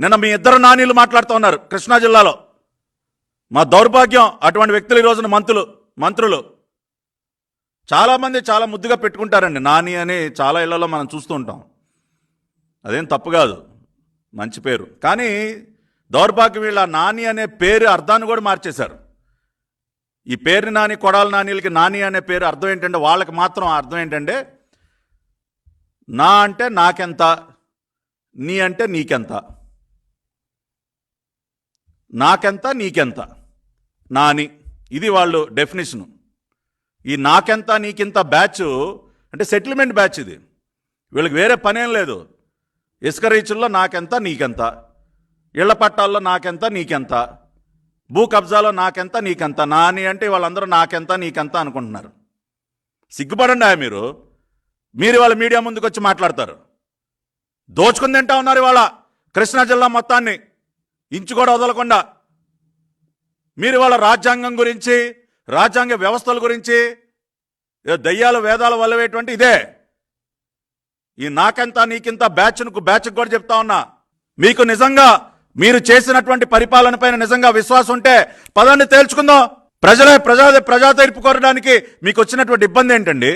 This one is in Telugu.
నిన్న మీ ఇద్దరు నానీలు మాట్లాడుతూ ఉన్నారు కృష్ణా జిల్లాలో. మా దౌర్భాగ్యం అటువంటి వ్యక్తులు ఈ రోజున మంత్రులు మంత్రులు. చాలామంది చాలా ముద్దుగా పెట్టుకుంటారండి. నాని అని చాలా ఇళ్ళలో మనం చూస్తూ ఉంటాం. అదేం తప్పు కాదు. మంచి పేరు. కానీ దౌర్భాగ్యం వీళ్ళ నాని అనే పేరు అర్థాన్ని కూడా మార్చేశారు. ఈ పేరు నాని కొడాల నానీలకి నాని అనే పేరు అర్థం ఏంటంటే వాళ్ళకి మాత్రం అర్థం ఏంటంటే నా అంటే నాకెంత నీ అంటే నీకెంత. నాకెంత నీకెంత? నాని ఇది వాళ్ళు డెఫినేషను ఈ నాకెంత నీకింత బ్యాచ్ అంటే సెటిల్మెంట్ బ్యాచ్ ఇది. వీళ్ళకి వేరే పనేం లేదు. ఇసుక రీచుల్లో నాకెంత నీకెంత? ఇళ్ళ పట్టాల్లో నాకెంత నీకెంత? భూ కబ్జాలో నాకెంత నీకెంత? నాని అంటే వాళ్ళందరూ నాకెంత నీకెంత అనుకుంటున్నారు. సిగ్గుపడండి ఆ మీరు. మీరు వాళ్ళ మీడియా ముందుకు వచ్చి మాట్లాడతారు. దోచుకుని తింటా ఉన్నారు ఇవాళ కృష్ణా జిల్లా మొత్తాన్ని. ఇంచు కూడా వదలకుండా మీరు వాళ్ళ రాజ్యాంగం గురించి రాజ్యాంగ వ్యవస్థల గురించి దయ్యాలు వేదాల వల్లవేటువంటి ఇదే. ఈ నాకెంత నీకింత బ్యాచ్ను బ్యాచ్ కూడా చెప్తా ఉన్నా. మీకు నిజంగా మీరు చేసినటువంటి పరిపాలన పైన నిజంగా విశ్వాసం ఉంటే పదాన్ని తేల్చుకుందాం. ప్రజలే ప్రజా ప్రజా తీర్పు కోరడానికి మీకు వచ్చినటువంటి ఇబ్బంది ఏంటండి?